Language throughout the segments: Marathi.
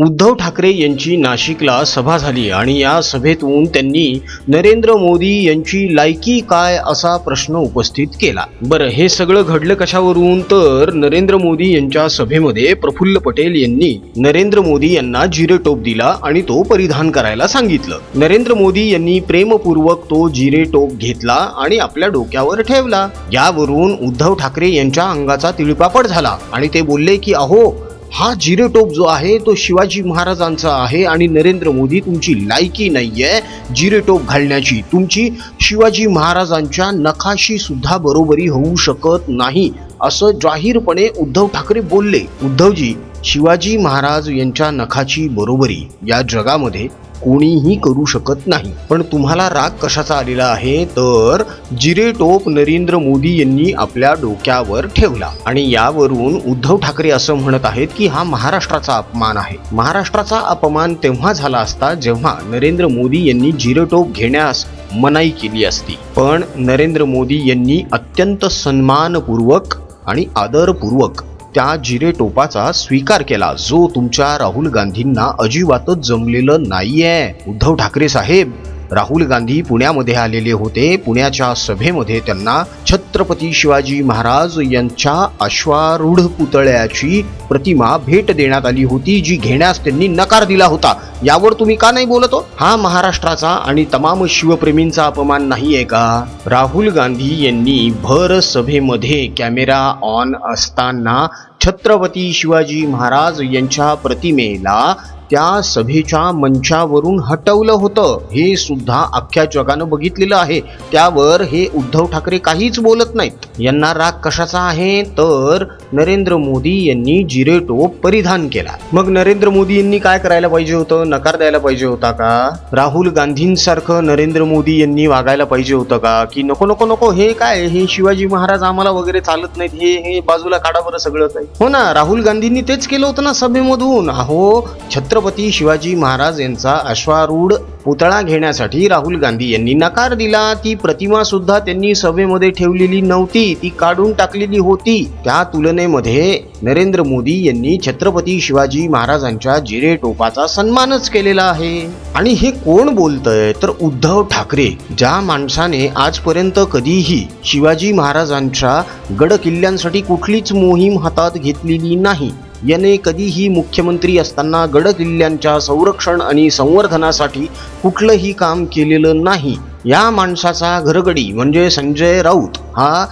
उद्धव ठाकरे यांची नाशिकला सभा झाली आणि या सभेतून त्यांनी नरेंद्र मोदी यांची लायकी काय असा प्रश्न उपस्थित केला. बरं हे सगळं घडलं कशावरून? तर नरेंद्र मोदी यांच्या सभेमध्ये प्रफुल्ल पटेल यांनी नरेंद्र मोदी यांना जिरे टोप दिला आणि तो परिधान करायला सांगितलं. नरेंद्र मोदी यांनी प्रेमपूर्वक तो जिरे टोप घेतला आणि आपल्या डोक्यावर ठेवला. यावरून उद्धव ठाकरे यांच्या अंगाचा तिळपापड झाला आणि ते बोलले की अहो हा जिरेटोप जो आहे तो शिवाजी महाराजांचा आहे आणि नरेंद्र मोदी तुमची लायकी नाही आहे टोप घालण्याची. तुमची शिवाजी महाराजांच्या नखाशी सुद्धा बरोबरी होऊ शकत नाही असं जाहीरपणे उद्धव ठाकरे बोलले. उद्धवजी शिवाजी महाराज यांच्या नखाची बरोबरी या जगामध्ये कोणीही करू शकत नाही. पण तुम्हाला राग कशाचा आलेला आहे? तर जिरे टोप नरेंद्र मोदी यांनी आपल्या डोक्यावर ठेवला. आणि यावरून उद्धव ठाकरे असं म्हणत आहेत की हा महाराष्ट्राचा अपमान आहे. महाराष्ट्राचा अपमान तेव्हा झाला असता जेव्हा नरेंद्र मोदी यांनी जिरे टोप घेण्यास मनाई केली असती. पण नरेंद्र मोदी यांनी अत्यंत सन्मानपूर्वक आणि आदरपूर्वक त्या जिरे टोपाचा स्वीकार केला. जो तुमच्या राहुल गांधींना अजिबातच जमलेलं नाहीये. उद्धव ठाकरे साहेब राहुल गांधी पुण्यामध्ये आलेले होते. पुण्याच्या सभेमध्ये त्यांना छत्रपती शिवाजी महाराज यांच्या अश्वारूढ पुतळ्याची प्रतिमा भेट देण्यात आली होती जी घेण्यास त्यांनी नकार दिला होता. यावर तुम्ही का नाही बोलतो हा महाराष्ट्राचा आणि तमाम शिवप्रेमींचा अपमान नाहीये का? राहुल गांधी यांनी भर सभेमध्ये कॅमेरा ऑन असताना छत्रपती शिवाजी महाराज यांच्या प्रतिमेला त्या सभेच्या मंचावरून हटवलं होतं. हे सुद्धा अख्ख्या जगानं बघितलेलं आहे. त्यावर हे उद्धव ठाकरे काहीच बोलत नाहीत. यांना राग कशाचा आहे? तर नरेंद्र मोदी यांनी जिरेटोप परिधान केला. मग नरेंद्र मोदी यांनी काय करायला पाहिजे होतं? नकार द्यायला पाहिजे होता का? राहुल गांधींसारखं नरेंद्र मोदी यांनी वागायला पाहिजे होतं का? की नको नको नको हे काय? हे शिवाजी महाराज आम्हाला वगैरे चालत नाहीत. हे हे बाजूला काढा बरं सगळं काही. हो ना राहुल गांधींनी तेच केलं होतं ना सभेमधून. अहो छत्रपती शिवाजी महाराज यांचा अश्वारूढ पुतळा घेण्यासाठी राहुल गांधी यांनी नकार दिला. ती प्रतिमा सुद्धा त्यांनी सभेमध्ये ठेवलेली नव्हती. ती काढून टाकलेली होती. त्या तुलनेमध्ये नरेंद्र मोदी यांनी छत्रपती शिवाजी महाराजांच्या जिरे टोपाचा सन्मानच केलेला आहे. आणि हे कोण बोलतंय? तर उद्धव ठाकरे ज्या माणसाने आजपर्यंत कधीही शिवाजी महाराजांच्या गड किल्ल्यांसाठी कुठलीच मोहीम हातात घेतलेली नाही. याने कधीही मुख्यमंत्री असताना गड किल्ल्यांच्या संरक्षण आणि संवर्धनासाठी कुठलंही काम केलेलं नाही. या माणसाचा घरगडी म्हणजे संजय राऊत हा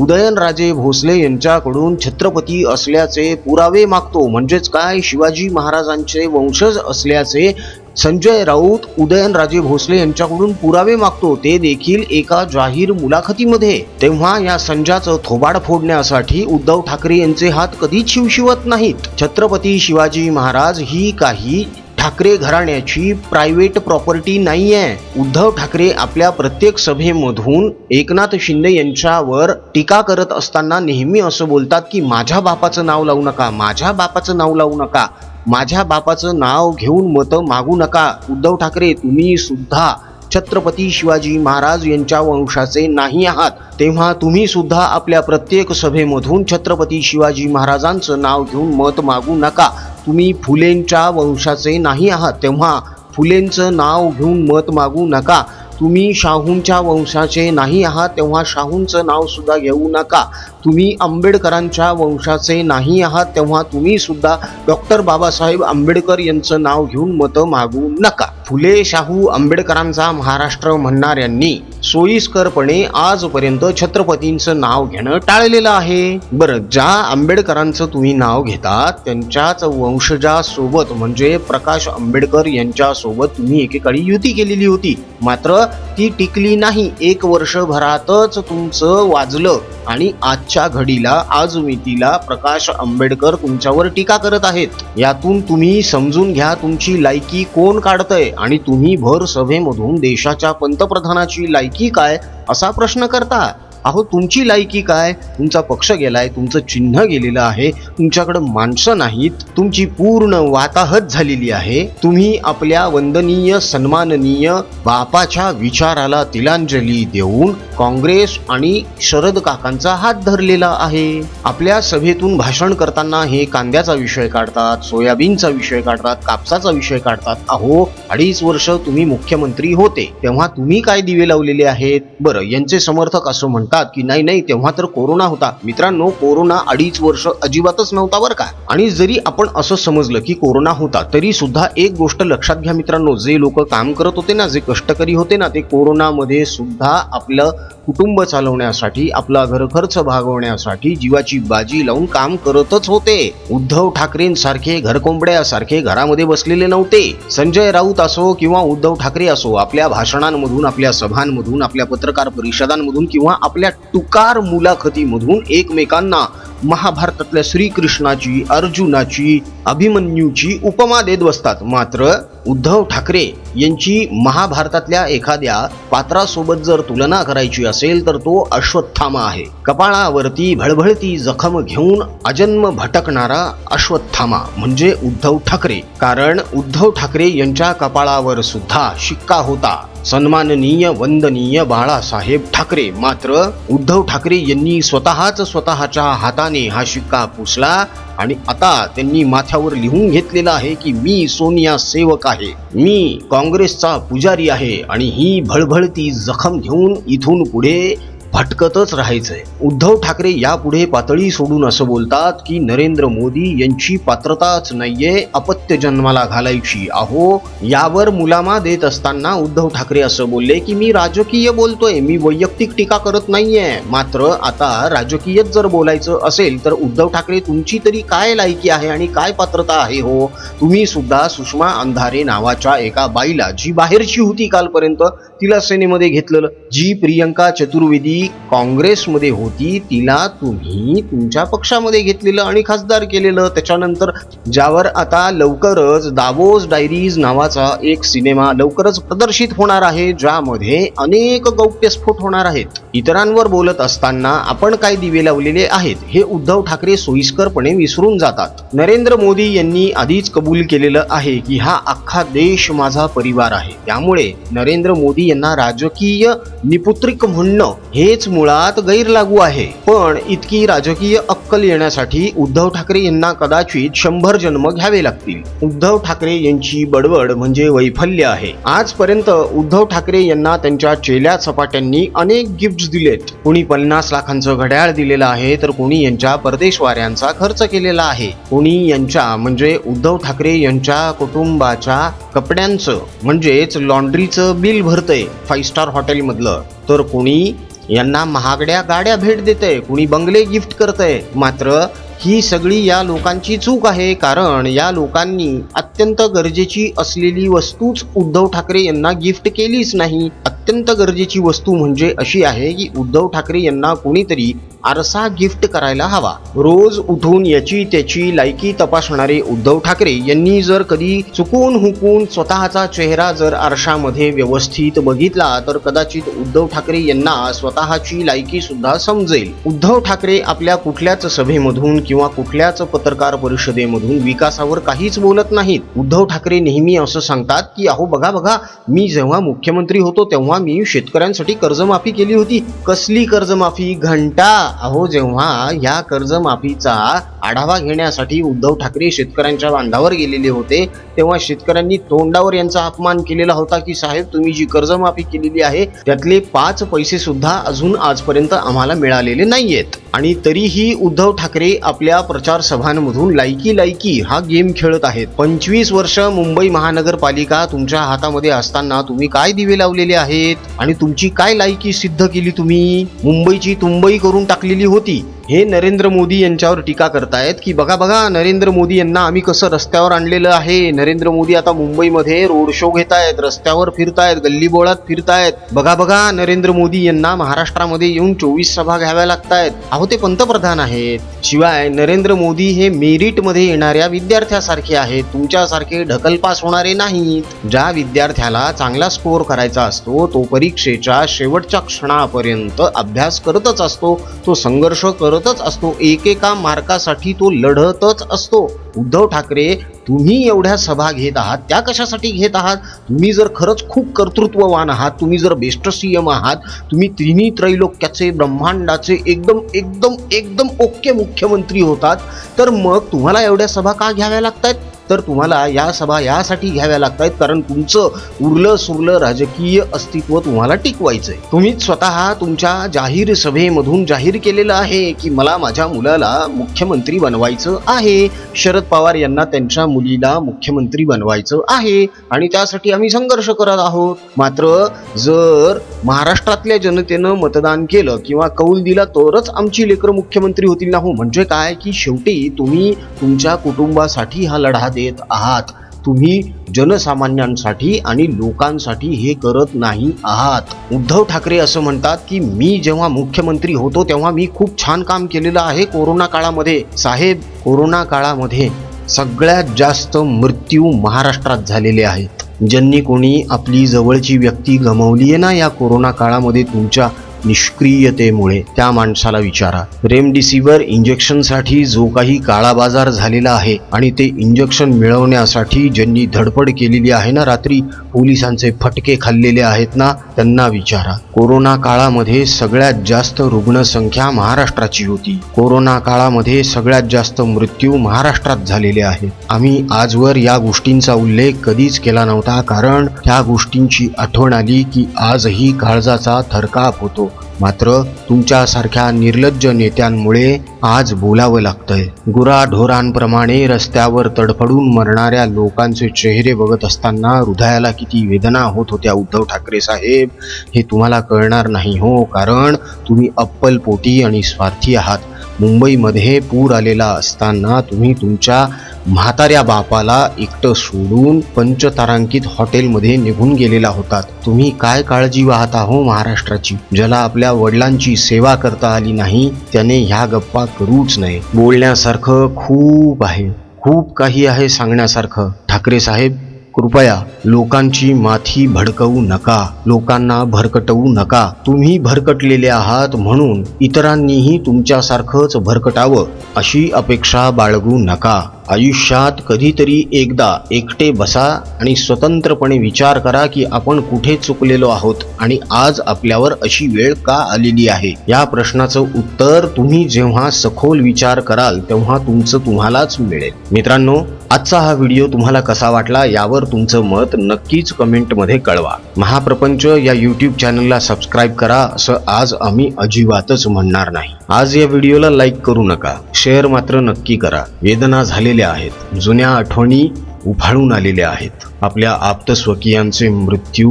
उदयनराजे भोसले यांच्याकडून छत्रपती असल्याचे पुरावे मागतो. म्हणजेच काय? शिवाजी महाराजांचे वंशज असल्याचे संजय राऊत उदयनराजे भोसले यांच्याकडून पुरावे मागतो ते देखील एका जाहीर मुलाखतीमध्ये. तेव्हा या संजाचं थोबाड फोडण्यासाठी उद्धव ठाकरे यांचे हात कधीच शिवशिवत नाहीत. छत्रपती शिवाजी महाराज ही काही ठाकरे घराण्याची प्रायव्हेट प्रॉपर्टी नाही आहे उद्धव ठाकरे आपल्या प्रत्येक सभेमधून एकनाथ शिंदे यांच्यावर टीका करत असताना नेहमी असं बोलतात की माझ्या बापाचं नाव लावू नका माझ्या बापाचं नाव लावू नका. माझ्या बापाचं नाव घेऊन मतं मागू नका. उद्धव ठाकरे तुम्ही सुद्धा छत्रपती शिवाजी महाराज यांच्या वंशाचे नाही आहात. तेव्हा तुम्ही सुद्धा आपल्या प्रत्येक सभेमधून छत्रपती शिवाजी महाराजांचं नाव घेऊन मत मागू नका. तुम्ही फुलेंच्या वंशाचे नाही आहात. तेव्हा फुलेंचं नाव घेऊन मत मागू नका. तुम्ही शाहूंच्या वंशाचे नाही आहात. तेव्हा शाहूंचं नाव सुद्धा घेऊ नका. तुम्ही आंबेडकरांच्या वंशाचे नाही आहात तेव्हा तुम्ही सुद्धा डॉक्टर बाबासाहेब आंबेडकर यांचं नाव घेऊन मतं मागू नका. फुले शाहू आंबेडकरांचा महाराष्ट्र म्हणणाऱ्यांनी सोयीस्करपणे आजपर्यंत छत्रपतींचं नाव घेणं टाळलेलं आहे. बरं ज्या आंबेडकरांचं तुम्ही नाव घेता त्यांच्याच वंशजासोबत म्हणजे प्रकाश आंबेडकर यांच्यासोबत तुम्ही एकेकाळी युती केलेली होती. मात्र ती टिकली नाही. एक वर्षभरातच तुमचं वाजलं आणि आजच्या घडीला आज मितीला प्रकाश आंबेडकर तुमच्यावर टीका करत आहेत. यातून तुम्ही समजून घ्या तुमची लायकी कोण काढतंय आणि तुम्ही भर सभेमधून देशाच्या पंतप्रधानाची लायकी काय असा प्रश्न करता. अहो तुमची लायकी काय? तुमचा पक्ष गेलाय तुमचं चिन्ह गेलेलं आहे तुमच्याकडे माणसं नाहीत तुमची पूर्ण वाताहत झालेली आहे. तुम्ही आपल्या वंदनीय सन्माननीय बापाच्या विचाराला तिलांजली देऊन काँग्रेस आणि शरद काकांचा हात धरलेला आहे. आपल्या सभेतून भाषण करताना हे कांद्याचा विषय काढतात सोयाबीनचा विषय काढतात कापसाचा विषय काढतात. अहो अडीच वर्ष तुम्ही मुख्यमंत्री होते. तेव्हा तुम्ही काय दिवे लावलेले आहेत? बरं यांचे समर्थक असं म्हणतात. की नाही नाही तेव्हा तर कोरोना होता. मित्रांनो कोरोना अडीच वर्ष अजिबातच नव्हता बरं का. आणि जरी आपण असं समजलं की कोरोना होता तरी सुद्धा एक गोष्ट लक्षात घ्या मित्रांनो जे लोक काम करत होते ना जे कष्टकरी होते ना ते कोरोनामध्ये सुद्धा आपलं कुटुंब चालवण्यासाठी आपला घर खर्च भागवण्यासाठी जीवाची बाजी लावून काम करतच होते. उद्धव ठाकरेंसारखे घरकोंबड्यासारखे घरामध्ये बसलेले नव्हते. संजय राऊत असो किंवा उद्धव ठाकरे असो आपल्या भाषणांमधून आपल्या सभांमधून आपल्या पत्रकार परिषदांमधून किंवा आपल्या टुकार मुलाखतीमधून एकमेकांना महाभारतातल्या श्रीकृष्णाची अर्जुनाची अभिमन्यूची उपमा देत बसतात. मात्र उद्धव ठाकरे यांची महाभारतातल्या एखाद्या पात्रासोबत जर तुलना करायची असेल तर तो अश्वत्थामा आहे. कपाळावरती भळभळती जखम घेऊन अजन्म भटकणारा अश्वत्थामा म्हणजे उद्धव ठाकरे. कारण उद्धव ठाकरे यांच्या कपाळावर सुद्धा शिक्का होता. सन्माननीय वंदनीय बाळासाहेब ठाकरे. मात्र उद्धव ठाकरे यांनी स्वतःच स्वतःच्या हाताने हा शिक्का पुसला आणि आता त्यांनी माथ्यावर लिहून घेतलेला आहे की मी सोनिया सेवक आहे. मी काँग्रेसचा पुजारी आहे आणि ही भळभळती जखम घेऊन इथून पुढे भटकतच राहायचंय. उद्धव ठाकरे यापुढे पातळी सोडून असं बोलतात की नरेंद्र मोदी यांची पात्रताच नाहीये अपत्य जन्माला घालायची. अहो यावर मुलामा देत असताना उद्धव ठाकरे असं बोलले की मी राजकीय बोलतोय मी वैयक्तिक टीका करत नाहीये. मात्र आता राजकीयच जर बोलायचं असेल तर उद्धव ठाकरे तुमची तरी काय लायकी आहे आणि काय पात्रता आहे हो? तुम्ही सुद्धा सुषमा अंधारे नावाच्या एका बाईला जी बाहेरची होती कालपर्यंत तिला सेनेमध्ये घेतलेलं. जी प्रियंका चतुर्वेदी काँग्रेसमध्ये होती तिला तुम्ही तुमच्या पक्षामध्ये घेतलेलं आणि खासदार केलेलं. त्याच्यानंतर ज्यावर आता लवकरच दावोस डायरीज नावाचा एक सिनेमा लवकरच प्रदर्शित होणार आहे ज्यामध्ये अनेक गौप्यस्फोट होणार आहेत. इतरांवर बोलत असताना आपण काय दिवे लावलेले आहेत हे उद्धव ठाकरे सोयीस्करपणे विसरून जातात. नरेंद्र मोदी यांनी आधीच कबूल केलेलं आहे की हा अख्खा देश माझा परिवार आहे. त्यामुळे नरेंद्र मोदी यांना राजकीय निपुत्रिक म्हणणं हे हेच मुळात गैरलागू आहे. पण इतकी राजकीय अक्कल येण्यासाठी उद्धव ठाकरे यांना कदाचित शंभर जन्म घ्यावे लागतील. उद्धव ठाकरे यांची बडबड म्हणजे वैफल्य आहे. आजपर्यंत उद्धव ठाकरे यांना त्यांच्या चेल्या सपाट्यांनी अनेक गिफ्ट दिलेत. कोणी पन्नास लाखांचं घड्याळ दिलेलं आहे तर कोणी यांच्या परदेशवाऱ्यांचा खर्च केलेला आहे. कोणी यांच्या म्हणजे उद्धव ठाकरे यांच्या कुटुंबाच्या कपड्यांचं म्हणजेच लॉन्ड्रीचं बिल भरतंय फाईव्ह स्टार हॉटेलमधलं तर कोणी यांना महागड्या गाड्या भेट देते कुणी बंगले गिफ्ट करतंय. मात्र ही सगळी या लोकांची चूक आहे कारण या लोकांनी अत्यंत गरजेची असलेली वस्तूच उद्धव ठाकरे यांना गिफ्ट केलीच नाही. अत्यंत गरजेची वस्तू म्हणजे अशी आहे की उद्धव ठाकरे यांना कोणीतरी आरसा गिफ्ट करायला हवा. रोज उठून याची त्याची लायकी तपासणारे उद्धव ठाकरे यांनी जर कधी चुकून हुकून स्वतःचा चेहरा जर आरशामध्ये व्यवस्थित बघितला तर कदाचित उद्धव ठाकरे यांना स्वतःची लायकी सुद्धा समजेल. उद्धव ठाकरे आपल्या कुठल्याच सभेमधून किंवा कुठल्याच पत्रकार परिषदेमधून विकासावर काहीच बोलत नाहीत. उद्धव ठाकरे नेहमी असं सांगतात की अहो बघा बघा मी जेव्हा मुख्यमंत्री होतो तेव्हा मी शेतकऱ्यांसाठी कर्जमाफी केली होती. कसली कर्जमाफी? घंटा. अहो जेव्हा या कर्जमाफीचा आढावा घेण्यासाठी उद्धव ठाकरे शेतकऱ्यांच्या बांधावर गेलेले होते तेव्हा शेतकऱ्यांनी तोंडावर यांचा अपमान केलेला होता की साहेब तुम्ही जी कर्जमाफी केलेली आहे त्यातले पाच पैसे सुद्धा अजून आजपर्यंत आम्हाला मिळालेले नाहीयेत. आणि तरीही उद्धव ठाकरे आपल्या प्रचार सभांमधून लायकी लायकी हा गेम खेळत आहेत. पंचवीस वर्ष मुंबई महानगरपालिका तुमच्या हातामध्ये असताना तुम्ही काय दिवे लावलेले आहेत? आणि तुमची काय लायकी सिद्ध केली तुम्ही? मुंबईची तुंबई करून टाकलेली होती. हे नरेंद्र मोदी यांच्यावर टीका करतायत की बघा बघा नरेंद्र मोदी यांना आम्ही कसं रस्त्यावर आणलेलं आहे. नरेंद्र मोदी आता मुंबईमध्ये रोड शो घेत आहेत रस्त्यावर फिरतायत गल्लीबोळात फिरतायत. बघा बघा नरेंद्र मोदी यांना महाराष्ट्रामध्ये येऊन चोवीस सभा घ्याव्या लागतायत. अहो ते पंतप्रधान आहेत. शिवाय नरेंद्र मोदी हे मेरिटमध्ये येणाऱ्या विद्यार्थ्यासारखे आहेत. तुमच्यासारखे ढकलपास होणारे नाहीत. ज्या विद्यार्थ्याला चांगला स्कोअर करायचा असतो तो परीक्षेच्या शेवटच्या क्षणापर्यंत अभ्यास करतच असतो. तो संघर्ष करतच असतो. एकेका मार्कासाठी तो लढतच असतो. उद्धव ठाकरे तुम्ही एवढ्या सभा घेत आहात त्या कशासाठी घेत आहात? तुम्ही जर खरंच खूप कर्तृत्ववान आहात तुम्ही जर बेस्ट सीएम आहात तुम्ही तिन्ही त्रैलोक्याचे ब्रह्मांडाचे एकदम एकदम एकदम ओके मुख्यमंत्री होतात तर मग तुम्हाला एवढ्या सभा का घ्याव्या लागतात तर तुम्हाला या सभा यासाठी घ्याव्या लागतात कारण तुमचं उरलं सुरलं राजकीय अस्तित्व तुम्हाला टिकवायचंय. तुम्हीच स्वतः तुमच्या जाहीर सभेमधून जाहीर केलेलं आहे की मला माझ्या मुलाला मुख्यमंत्री बनवायचं आहे. शरद पवार यांना त्यांच्या मुलीला मुख्यमंत्री बनवायचं आहे आणि त्यासाठी आम्ही संघर्ष करत आहोत. मात्र जर महाराष्ट्रातल्या जनतेनं मतदान केलं किंवा कौल दिला तरच आमची लेकरं मुख्यमंत्री होतील. ना हो म्हणजे काय? की शेवटी तुम्ही तुमच्या कुटुंबासाठी हा लढा देत आहात. तुम्ही जनसामान्यांसाठी आणि लोकांसाठी हे करत नाही आहात. उद्धव ठाकरे असं म्हणतात की मी जेव्हा मुख्यमंत्री होतो तेव्हा मी खूप छान काम केलेलं आहे कोरोना काळामध्ये. साहेब कोरोना काळामध्ये सगळ्यात जास्त मृत्यू महाराष्ट्रात झालेले आहेत. ज्यांनी कोणी आपली जवळची व्यक्ती गमावली आहे ना या कोरोना काळामध्ये तुमच्या निष्क्रियतेमुळे त्या माणसाला विचारा. रेमडिसिव्हर इंजेक्शनसाठी जो काही काळा बाजार झालेला आहे आणि ते इंजेक्शन मिळवण्यासाठी ज्यांनी धडपड केलेली आहे ना रात्री पोलिसांचे फटके खाल्लेले आहेत ना त्यांना विचारा. कोरोना काळामध्ये सगळ्यात जास्त रुग्णसंख्या महाराष्ट्राची होती. कोरोना काळामध्ये सगळ्यात जास्त मृत्यू महाराष्ट्रात झालेले आहेत. आम्ही आजवर या गोष्टींचा उल्लेख कधीच केला नव्हता कारण त्या गोष्टींची आठवण आली की आजही काळजाचा थरकाप होतो. मात्र तुमच्यासारख्या निर्लज्ज नेत्यांमुळे आज बोलावं लागतंय. गुराढोरांप्रमाणे रस्त्यावर तडफडून मरणाऱ्या लोकांचे चेहरे बघत असताना हृदयाला किती वेदना होत होत्या उद्धव ठाकरे साहेब. हे तुम्हाला कळणार नाही हो कारण तुम्ही अप्पलपोटी आणि स्वार्थी आहात. मुंबईमध्ये पूर आलेला असताना तुम्ही तुमच्या म्हाताऱ्या बापाला एकटं सोडून पंचतारांकित हॉटेलमध्ये निघून गेलेला होतात तुम्ही काय काळजी वाहता हो महाराष्ट्राची? ज्याला आपल्या वडिलांची सेवा करता आली नाही त्याने ह्या गप्पा करूच नये. बोलण्यासारखं खूप आहे. खूप काही आहे सांगण्यासारखं. ठाकरे साहेब कृपया लोकांची माथी भडकवू नका लोकांना भरकटवू नका. तुम्ही भरकटलेले आहात म्हणून इतरांनीही तुमच्यासारखंच भरकटावं अशी अपेक्षा बाळगू नका. आयुष्यात कधीतरी एकदा एकटे बसा आणि स्वतंत्रपणे विचार करा की आपण कुठे चुकलेलो आहोत आणि आज आपल्यावर अशी वेळ का आलेली आहे? या प्रश्नाचं उत्तर तुम्ही जेव्हा सखोल विचार कराल तेव्हा तुमचं तुम्हालाच मिळेल. मित्रांनो आजचा हा व्हिडिओ तुम्हाला कसा वाटला यावर तुमचं मत मत नक्कीच कमेंटमध्ये कळवा. महाप्रपंच या यूट्यूब चॅनलला सबस्क्राईब करा असं आज आम्ही अजिबातच म्हणणार नाही. आज या व्हिडिओला लाईक करू नका. शेअर मात्र नक्की करा. वेदना झालेल्या आहेत. जुन्या आठवणी उफाळून आलेल्या आहेत. आपल्या आप्तस्वकीयांचे मृत्यू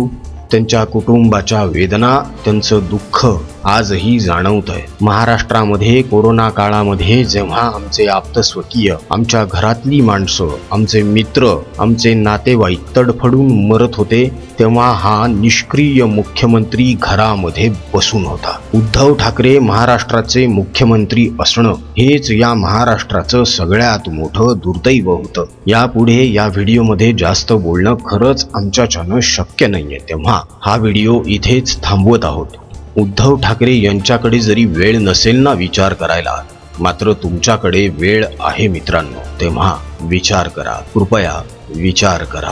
त्यांच्या कुटुंबाच्या वेदना त्यांचं दुःख आजही जाणवत आहे महाराष्ट्रामध्ये कोरोना काळामध्ये जेव्हा आमचे आप्तस्वकीय आमच्या घरातली माणसं आमचे मित्र आमचे नातेवाईक तडफडून मरत होते तेव्हा हा निष्क्रिय मुख्यमंत्री घरामध्ये बसून होता. उद्धव ठाकरे महाराष्ट्राचे मुख्यमंत्री असणं हेच या महाराष्ट्राचं सगळ्यात मोठं दुर्दैव होतं. यापुढे या व्हिडिओमध्ये जास्त बोलणं खरंच आमच्याच्यानं शक्य नाहीये तेव्हा हा व्हिडिओ इथेच थांबवत आहोत. उद्धव ठाकरे यांच्याकडे जरी वेळ नसेल ना विचार करायला मात्र तुमच्याकडे वेळ आहे मित्रांनो. तेव्हा विचार करा. कृपया विचार करा.